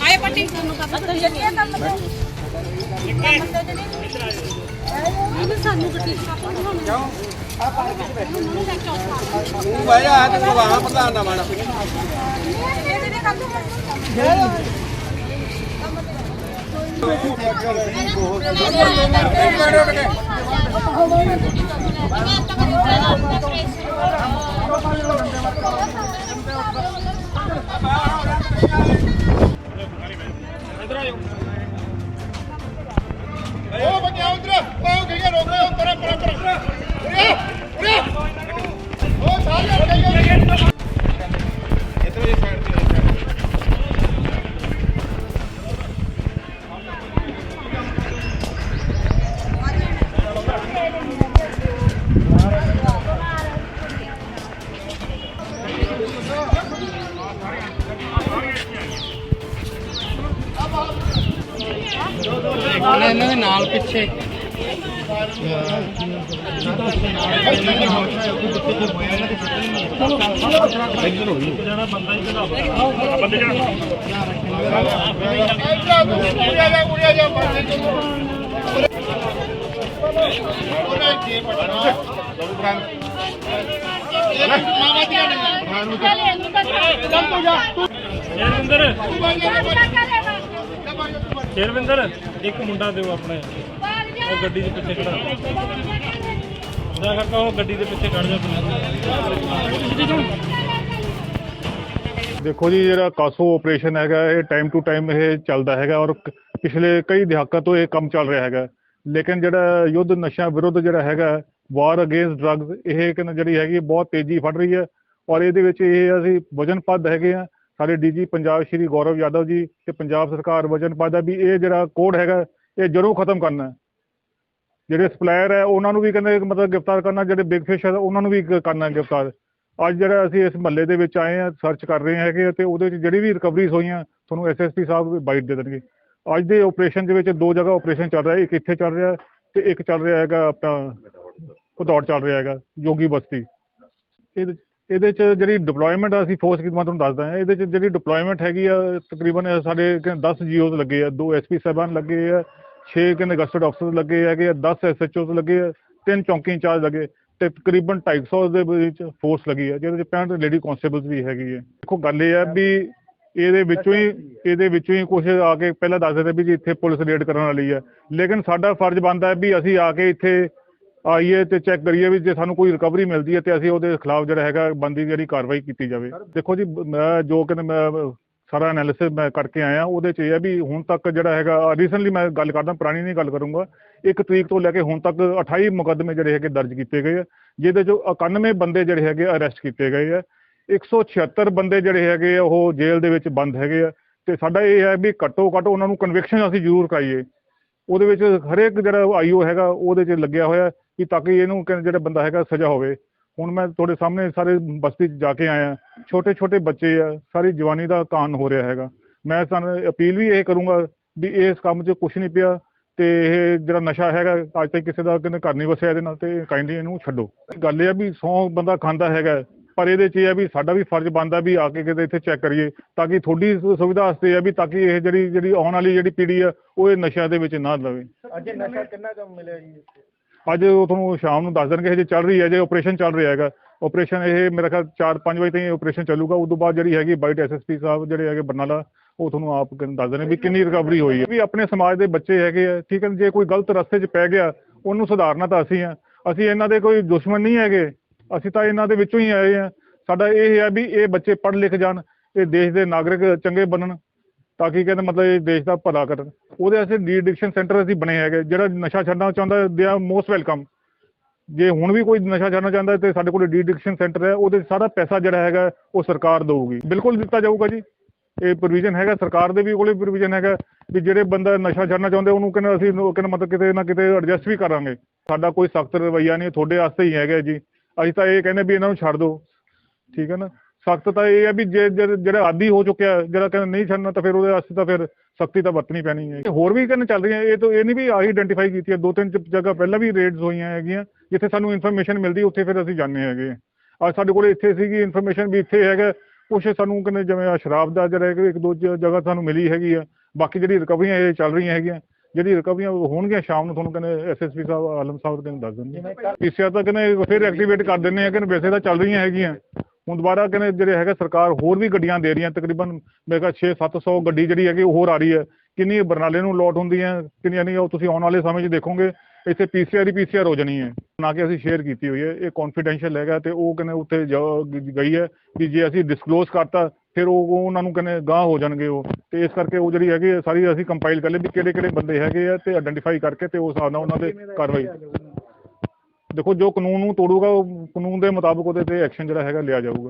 ਆਏ ਪੱਟੀ ਸਾਨੂੰ ਕੰਮ ਚੱਲੀ ਇਹ ਕੰਮ ਤੇ ਇਹ ਸਾਨੂੰ ਗੱਡੀ ਆਪਾਂ ਨੂੰ ਹੁਣ ਜਾਓ ਤੂੰ ਬਹਿ ਜਾ ਤੇ ਪ੍ਰਵਾਹ ਪ੍ਰਧਾਨ ਦਾ ਮਾਣਾ ਇਹਦੇ ਇਹਨਾਂ ਦੇ ਨਾਲ ਪਿੱਛੇ ਉਰੇ ਜਾ ਉਹਨੇ ਦੀਆਂ ਨੇ ਚੱਲ। ਤੂੰ ਜਾ। ਤੂੰ ਸ਼ੇਰਵਿੰਦਰ ਤੂੰ ਬਾਈ ਜਾ ਸ਼ੇਰਵਿੰਦਰ ਇੱਕ ਮੁੰਡਾ ਦਿਓ ਆਪਣੇ। ਉਹ ਗੱਡੀ ਦੇ ਪਿੱਛੇ ਖੜਾ। ਉਹਦਾ ਕਾਕਾ, ਉਹ ਗੱਡੀ ਦੇ ਪਿੱਛੇ ਖੜ ਜਾ ਦੇਖੋ ਜੀ, ਜਿਹੜਾ ਕਾਸੋ ਆਪਰੇਸ਼ਨ ਹੈਗਾ, ਇਹ ਟਾਈਮ ਟੂ ਟਾਈਮ ਇਹ ਚੱਲਦਾ ਹੈਗਾ ਔਰ ਪਿਛਲੇ ਕਈ ਦਹਾਕਾਂ ਤੋਂ ਇਹ ਕੰਮ ਚੱਲ ਰਿਹਾ ਹੈਗਾ। ਲੇਕਿਨ ਜਿਹੜਾ ਯੁੱਧ ਨਸ਼ਾ ਵਿਰੁੱਧ ਜਿਹੜਾ ਹੈਗਾ ਵਾਰ ਅਗੇਂਸਟ ਡਰੱਗਸ ਇਹ ਕਿ ਜਿਹੜੀ ਹੈਗੀ, ਬਹੁਤ ਤੇਜ਼ੀ ਫੜ ਰਹੀ ਹੈ। ਔਰ ਇਹਦੇ ਵਿੱਚ ਇਹ ਅਸੀਂ ਵਜ਼ਨ ਵਜਨਪੱਦ ਹੈਗੇ ਆ ਸਾਡੇ ਡੀਜੀ ਪੰਜਾਬ ਸ਼੍ਰੀ ਗੌਰਵ ਯਾਦਵ ਜੀ ਤੇ ਪੰਜਾਬ ਸਰਕਾਰ ਵਜਨਪੱਦ ਹੈ ਵੀ ਇਹ ਜਿਹੜਾ ਕੋਡ ਹੈਗਾ, ਇਹ ਜ਼ਰੂਰ ਖਤਮ ਕਰਨਾ ਜਿਹੜੇ ਸਪਲਾਇਰ ਹੈ, ਉਹਨਾਂ ਨੂੰ ਵੀ ਕਹਿੰਦੇ ਮਤਲਬ ਗ੍ਰਿਫਤਾਰ ਕਰਨਾ, ਜਿਹੜੇ ਬਿਗ ਫਿਸ਼ ਹੈ, ਉਹਨਾਂ ਨੂੰ ਵੀ ਕਰਨਾ ਗ੍ਰਿਫਤਾਰ। ਅੱਜ ਜਿਹੜਾ ਅਸੀਂ ਇਸ ਮਹੱਲੇ ਦੇ ਵਿੱਚ ਆਏ ਆ ਸਰਚ ਕਰ ਰਹੇ ਹੈਗੇ ਆ ਤੇ ਉਹਦੇ ਵਿੱਚ ਜਿਹੜੀ ਵੀ ਰਿਕਵਰੀਜ਼ ਹੋਈਆਂ, ਤੁਹਾਨੂੰ ਐਸਐਸਪੀ ਸਾਹਿਬ ਬਾਈਟ ਦੇ ਦੇਣਗੇ। ਅੱਜ ਦੇ ਆਪਰੇਸ਼ਨ ਦੇ ਵਿੱਚ ਦੋ ਜਗ੍ਹਾ ਆਪਰੇਸ਼ਨ ਚੱਲ ਰਿਹਾ, ਇੱਕ ਇੱਥੇ ਚੱਲ ਰਿਹਾ ਤੇ ਇੱਕ ਚੱਲ ਰਿਹਾ ਹੈਗਾ ਆਪਣਾ ਭਦੌੜ ਚੱਲ ਰਿਹਾ ਹੈਗਾ, ਜੋਗੀ ਬਸਤੀ। ਇਹਦੇ ਇਹਦੇ ਚ ਜਿਹੜੀ ਡਿਪਲੋਇਮੈਂਟ ਅਸੀਂ ਫੋਰਸ ਕੀ ਮੈਂ ਤੁਹਾਨੂੰ ਦੱਸਦਾ ਹਾਂ। ਇਹਦੇ ਚ ਜਿਹੜੀ ਡਿਪਲੋਇਮੈਂਟ ਹੈਗੀ ਆ, ਤਕਰੀਬਨ ਸਾਡੇ ਕਹਿੰਦੇ 10 ਜੀਓਜ਼ ਲੱਗੇ ਆ। ਦੋ ਐਸਪੀ ਸਾਹਿਬਾਨ ਲੱਗੇ ਆ 6 ਕਹਿੰਦੇ ਗਸਟਡ ਅਫਸਰ ਲੱਗੇ ਹੈਗੇ ਆ 10 ਐਸਐਚਓਜ਼ ਲੱਗੇ ਆ, ਤਿੰਨ ਚੌਂਕੀ ਇੰਚਾਰਜ ਲੱਗੇ ਤੇ ਤਕਰੀਬਨ 250 ਦੇ ਵਿੱਚ ਫੋਰਸ ਲੱਗੀ ਹੈ ਜਿਹਦੇ ਚ 65 ਲੇਡੀ ਕਨਸਟੇਬਲਸ ਵੀ ਹੈਗੀ ਹੈ ਦੇਖੋ, ਗੱਲ ਇਹ ਹੈ ਵੀ ਇਹਦੇ ਵਿੱਚੋਂ ਹੀ, ਇਹਦੇ ਵਿੱਚੋਂ ਹੀ ਕੁਝ ਆ ਕੇ ਪਹਿਲਾਂ ਦੱਸ ਦਿੰਦੇ ਵੀ ਜੀ ਇੱਥੇ ਪੁਲਿਸ ਰੇਡ ਕਰਨ ਵਾਲੀ ਹੈ ਲੇਕਿਨ ਸਾਡਾ ਫਰਜ਼ ਬਣਦਾ ਵੀ ਅਸੀਂ ਆ ਕੇ ਇੱਥੇ ਆਈਏ ਤੇ ਚੈੱਕ ਕਰੀਏ ਵੀ ਜੇ ਸਾਨੂੰ ਕੋਈ ਰਿਕਵਰੀ ਮਿਲਦੀ ਹੈ ਤੇ ਅਸੀਂ ਉਹਦੇ ਖਿਲਾਫ ਜਿਹੜਾ ਹੈਗਾ ਬੰਦੀ ਜਿਹੜੀ ਕਾਰਵਾਈ ਕੀਤੀ ਜਾਵੇ। ਦੇਖੋ ਜੀ ਮੈਂ ਜੋ ਕਿ ਮੈਂ ਸਾਰਾ ਐਨਾਲਿਸਿਸ ਮੈਂ ਕਰਕੇ ਆਇਆ ਉਹਦੇ ਚ ਇਹ ਹੈ ਵੀ ਹੁਣ ਤੱਕ ਜਿਹੜਾ ਹੈਗਾ ਰੀਸੈਂਟਲੀ ਮੈਂ ਗੱਲ ਕਰਦਾ ਪੁਰਾਣੀ ਨਹੀਂ ਗੱਲ ਕਰੂੰਗਾ ਇੱਕ ਤਰੀਕ ਤੋਂ ਲੈ ਕੇ ਹੁਣ ਤੱਕ 28 ਮੁਕੱਦਮੇ ਜਿਹੜੇ ਹੈਗੇ ਦਰਜ ਕੀਤੇ ਗਏ ਆ ਜਿਹਦੇ ਚੋਂ 91 ਬੰਦੇ ਜਿਹੜੇ ਹੈਗੇ ਅਰੈਸਟ ਕੀਤੇ ਗਏ ਆ 176 ਬੰਦੇ ਜਿਹੜੇ ਹੈਗੇ ਆ ਉਹ ਜੇਲ੍ਹ ਦੇ ਵਿੱਚ ਬੰਦ ਹੈਗੇ ਆ ਤੇ ਸਾਡਾ ਇਹ ਹੈ ਵੀ ਘੱਟੋ ਘੱਟ ਉਹਨਾਂ ਨੂੰ ਕਨਵਿਕਸ਼ਨ ਅਸੀਂ ਜ਼ਰੂਰ ਕਰਾਈਏ। ਉਹਦੇ ਵਿੱਚ ਹਰੇਕ ਜਿਹੜਾ ਆਈਓ ਹੈਗਾ ਉਹਦੇ 'ਚ ਲੱਗਿਆ ਹੋਇਆ ਕਿ ਤਾਂ ਕਿ ਇਹਨੂੰ ਕਿ ਜਿਹੜਾ ਬੰਦਾ ਹੈਗਾ ਸਜ਼ਾ ਹੋਵੇ। ਹੁਣ ਮੈਂ ਤੁਹਾਡੇ ਸਾਹਮਣੇ ਸਾਰੇ ਬਸਤੀ 'ਚ ਜਾ ਕੇ ਆਇਆ। ਛੋਟੇ ਛੋਟੇ ਬੱਚੇ ਆ, ਸਾਰੀ ਜਵਾਨੀ ਦਾ ਕਾਨ ਹੋ ਰਿਹਾ ਹੈਗਾ। ਮੈਂ ਤੁਹਾਨੂੰ ਅਪੀਲ ਵੀ ਇਹ ਕਰੂੰਗਾ ਵੀ ਇਸ ਕੰਮ 'ਚ ਕੁਝ ਨਹੀਂ ਪਿਆ ਤੇ ਇਹ ਜਿਹੜਾ ਨਸ਼ਾ ਹੈਗਾ, ਅੱਜ ਤੱਕ ਕਿਸੇ ਦਾ ਕਿਨੇ ਘਰ ਨਹੀਂ ਵਸਿਆ ਇਹਦੇ ਨਾਲ ਤੇ ਕਾਈਂਡਲੀ ਇਹਨੂੰ ਛੱਡੋ। ਗੱਲ ਇਹ ਆ ਵੀ 100 ਬੰਦਾ ਖਾਂਦਾ ਹੈਗਾ, ਪਰ ਇਹਦੇ 'ਚ ਇਹ ਆ ਵੀ ਸਾਡਾ ਵੀ ਫਰਜ਼ ਬਣਦਾ ਵੀ ਆ ਕੇ ਕਿਤੇ ਇੱਥੇ ਚੈੱਕ ਕਰੀਏ ਤਾਂ ਕਿ ਤੁਹਾਡੀ ਸੁਵਿਧਾ ਵਾਸਤੇ ਆ ਵੀ ਤਾਂ ਕਿ ਇਹ ਜਿਹੜੀ ਜਿਹੜੀ ਆਉਣ ਵਾਲੀ ਜਿਹੜੀ ਪੀੜ੍ਹੀ ਆ, ਉਹ ਇਹ ਨਸ਼ਿਆਂ ਦੇ ਵਿੱਚ ਨਾ ਲਵੇ। ਅੱਜ ਨਸ਼ਾ ਕਿੰਨਾ ਕੰਮ ਮਿਲਿਆ ਜੀ ਅੱਜ ਉਹ ਤੁਹਾਨੂੰ ਸ਼ਾਮ ਨੂੰ ਦੱਸ ਦੇਣਗੇ ਜੇ ਚੱਲ ਰਹੀ ਹੈ, ਜੇ ਆਪਰੇਸ਼ਨ ਚੱਲ ਰਿਹਾ ਹੈਗਾ। ਆਪਰੇਸ਼ਨ ਇਹ ਮੇਰਾ ਖਿਆਲ 4-5 ਵਜੇ ਤਾਈਂ ਆਪਰੇਸ਼ਨ ਚੱਲੂਗਾ। ਉਸ ਤੋਂ ਬਾਅਦ ਜਿਹੜੀ ਹੈਗੀ ਬਾਈਟ ਐਸਐਸਪੀ ਸਾਹਿਬ, ਜਿਹੜੇ ਹੈਗੇ ਬਰਨਾਲਾ, ਉਹ ਤੁਹਾਨੂੰ ਆਪ ਕ- ਦੱਸ ਦੇਣੇ ਵੀ ਕਿੰਨੀ ਰਿਕਵਰੀ ਹੋਈ ਹੈ। ਵੀ ਆਪਣੇ ਸਮਾਜ ਦੇ ਬੱਚੇ ਹੈਗੇ ਆ, ਠੀਕ ਹੈ, ਜੇ ਕੋਈ ਗਲਤ ਰਸਤੇ 'ਚ ਪੈ ਗਿਆ, ਉਹਨੂੰ ਸੁਧਾਰਨਾ ਤਾਂ ਅਸੀਂ ਆ ਅਸੀਂ ਇਹਨਾਂ ਦੇ ਕੋਈ ਦੁਸ਼ਮਣ ਨਹੀਂ ਹੈਗੇ। ਅਸੀਂ ਤਾਂ ਇਹਨਾਂ ਦੇ ਵਿੱਚੋਂ ਹੀ ਆਏ ਆ ਸਾਡਾ ਇਹ ਹੈ ਵੀ ਇਹ ਬੱਚੇ ਪੜ੍ਹ ਲਿਖ ਜਾਣ, ਇਹ ਦੇਸ਼ ਦੇ ਨਾਗਰਿਕ ਚੰਗੇ ਬਣਨ, ਤਾਂ ਕਿ ਕਹਿੰਦੇ ਮਤਲਬ ਇਹ ਦੇਸ਼ ਦਾ ਭਲਾ ਕਰਨ। ਉਹਦੇ ਵਾਸਤੇ ਡੀ ਐਡਿਕਸ਼ਨ ਸੈਂਟਰ ਅਸੀਂ ਬਣੇ ਹੈਗੇ, ਜਿਹੜਾ ਨਸ਼ਾ ਛੱਡਣਾ ਚਾਹੁੰਦਾ ਦੇ ਆ ਮੋਸਟ ਵੈਲਕਮ। ਜੇ ਹੁਣ ਵੀ ਕੋਈ ਨਸ਼ਾ ਛੱਡਣਾ ਚਾਹੁੰਦਾ ਤੇ ਸਾਡੇ ਕੋਲ ਡੀ ਐਡਿਕਸ਼ਨ ਸੈਂਟਰ ਹੈ, ਉਹਦੇ ਸਾਰਾ ਪੈਸਾ ਜਿਹੜਾ ਹੈਗਾ ਉਹ ਸਰਕਾਰ ਦੇਊਗੀ। ਬਿਲਕੁਲ ਦਿੱਤਾ ਜਾਊਗਾ ਜੀ। ਇਹ ਪ੍ਰੋਵੀਜ਼ਨ ਹੈਗਾ, ਸਰਕਾਰ ਦੇ ਵੀ ਕੋਲੇ ਪ੍ਰੋਵੀਜ਼ਨ ਹੈਗਾ ਵੀ ਜਿਹੜੇ ਬੰਦਾ ਨਸ਼ਾ ਛੱਡਣਾ ਚਾਹੁੰਦੇ, ਉਹਨੂੰ ਕਹਿੰਦੇ ਅਸੀਂ ਉਹ ਕਹਿੰਦੇ ਮਤਲਬ ਕਿਤੇ ਨਾ ਕਿਤੇ ਐਡਜਸਟ ਵੀ ਕਰਾਂਗੇ। ਸਾਡਾ ਕੋਈ ਸਖਤ ਰਵੱਈਆ ਨਹੀਂ, ਤੁਹਾਡੇ ਵਾਸਤੇ ਹੀ ਹੈਗਾ ਜੀ। ਅਸੀਂ ਤਾਂ ਇਹ ਕਹਿੰਦੇ ਵੀ ਇਹਨਾਂ ਨੂੰ ਛੱਡ ਦਿਓ। ਠੀਕ ਹੈ ਨਾ? ਸਖਤ ਤਾਂ ਇਹ ਹੈ ਵੀ ਜੇ ਜਿਹੜਾ ਆਦੀ ਹੋ ਚੁੱਕਿਆ ਹੈ, ਜਿਹੜਾ ਕਹਿੰਦਾ ਨਹੀਂ ਛੱਡਣਾ ਤਾਂ ਫਿਰ ਉਹਦੇ ਵਾਸਤੇ ਤਾਂ ਫਿਰ ਸਖਤੀ ਤਾਂ ਵਰਤਣੀ ਪੈਣੀ ਹੈ। ਹੋਰ ਵੀ ਕਹਿੰਦੇ ਚੱਲ ਰਹੀਆਂ ਇਹ ਤਾਂ ਇਹ ਨਹੀਂ ਵੀ ਆਹੀ ਆਇਡੈਂਟੀਫਾਈ ਕੀਤੀ ਹੈ ਦੋ ਤਿੰਨ ਜਗ੍ਹਾ ਪਹਿਲਾਂ ਵੀ ਰੇਡਸ ਹੋਈਆਂ ਹੈਗੀਆਂ ਜਿੱਥੇ ਸਾਨੂੰ ਇਨਫੋਰਮੇਸ਼ਨ ਮਿਲਦੀ ਉੱਥੇ ਫਿਰ ਅਸੀਂ ਜਾਂਦੇ ਹੈਗੇ ਅੱਜ ਸਾਡੇ ਕੋਲ ਇੱਥੇ ਸੀਗੀ ਇਨਫੋਰਮੇਸ਼ਨ ਵੀ ਇੱਥੇ ਹੈਗਾ ਕੁਛ ਸਾਨੂੰ ਕਹਿੰਦੇ ਜਿਵੇਂ ਸ਼ਰਾਬ ਦਾ ਜਿਹੜਾ ਇੱਕ ਦੋ ਜਗ੍ਹਾ ਸਾਨੂੰ ਮਿਲੀ ਹੈਗੀ ਆ ਬਾਕੀ ਜਿਹੜੀ ਰਿਕਵਰੀਆਂ ਇਹ ਚੱਲ ਰਹੀਆਂ ਹੈਗੀਆਂ ਜਿਹੜੀ ਰਿਕਵਰੀਆਂ ਹੋਣਗੀਆਂ ਸ਼ਾਮ ਨੂੰ ਤੁਹਾਨੂੰ ਕਹਿੰਦੇ ਐਸਐਸਪੀ ਸਾਹਿਬ ਆਲਮ ਸਾਹਿਬ ਕਹਿੰਦੇ ਦੱਸ ਦਿੰਦੇ ਪੀਸੀਆਰ ਤਾਂ ਕਹਿੰਦੇ ਫਿਰ ਐਕਟੀਵੇਟ ਕਰ ਦਿੰਦੇ ਆ ਕਹਿੰਦੇ ਵੈਸੇ ਤਾਂ ਚੱਲ ਰਹੀਆਂ ਹੈਗੀਆਂ। ਹੁਣ ਦੁਬਾਰਾ ਕਹਿੰਦੇ ਜਿਹੜੇ ਹੈਗਾ ਸਰਕਾਰ ਹੋਰ ਵੀ ਗੱਡੀਆਂ ਦੇ ਰਹੀਆਂ ਤਕਰੀਬਨ ਮੇਰੇ ਖਿਆਲ 6-700 ਗੱਡੀ ਜਿਹੜੀ ਹੈਗੀ ਉਹ ਹੋਰ ਆ ਰਹੀ ਹੈ। ਕਿੰਨੀ ਬਰਨਾਲੇ ਨੂੰ ਲੋਟ ਹੁੰਦੀਆਂ ਕਿੰਨੀਆਂ ਨਹੀਂ ਉਹ ਤੁਸੀਂ ਆਉਣ ਵਾਲੇ ਸਮੇਂ 'ਚ ਦੇਖੋਗੇ ਇੱਥੇ ਪੀਸੀਆਰ ਹੀ ਪੀਸੀਆਰ ਹੋ ਜਾਣੀ ਹੈ। ਨਾ ਕਿ ਅਸੀਂ ਸ਼ੇਅਰ ਕੀਤੀ ਹੋਈ ਹੈ ਇਹ ਕੌਨਫੀਡੈਂਸ਼ੀਅਲ ਹੈਗਾ ਤੇ ਉਹ ਕਹਿੰਦੇ ਉੱਥੇ ਗਈ ਹੈ ਵੀ ਜੇ ਅਸੀਂ ਡਿਸਕਲੋਜ਼ ਕਰਤਾ ਫਿਰ ਉਹ ਉਹ ਉਹਨਾਂ ਨੂੰ ਕਹਿੰਦੇ ਗਾਹ ਹੋ ਜਾਣਗੇ ਉਹ। ਤੇ ਇਸ ਕਰਕੇ ਉਹ ਜਿਹੜੀ ਹੈਗੀ ਹੈ ਸਾਰੀ ਅਸੀਂ ਕੰਪਾਈਲ ਕਰ ਲਈ ਵੀ ਕਿਹੜੇ ਕਿਹੜੇ ਬੰਦੇ ਹੈਗੇ ਆ ਤੇ ਆਇਡੈਂਟੀਫਾਈ ਕਰਕੇ ਤੇ ਉਸ ਹਿਸਾਬ ਨਾਲ ਉਹਨਾਂ ਦੇ ਕਾਰਵਾਈ ਦੇਖੋ ਜੋ ਕਾਨੂੰਨ ਨੂੰ ਤੋੜੂਗਾ ਉਹ ਕਾਨੂੰਨ ਦੇ ਮੁਤਾਬਕ ਉਹਦੇ ਤੇ ਐਕਸ਼ਨ ਜਿਹੜਾ ਹੈਗਾ ਲਿਆ ਜਾਊਗਾ।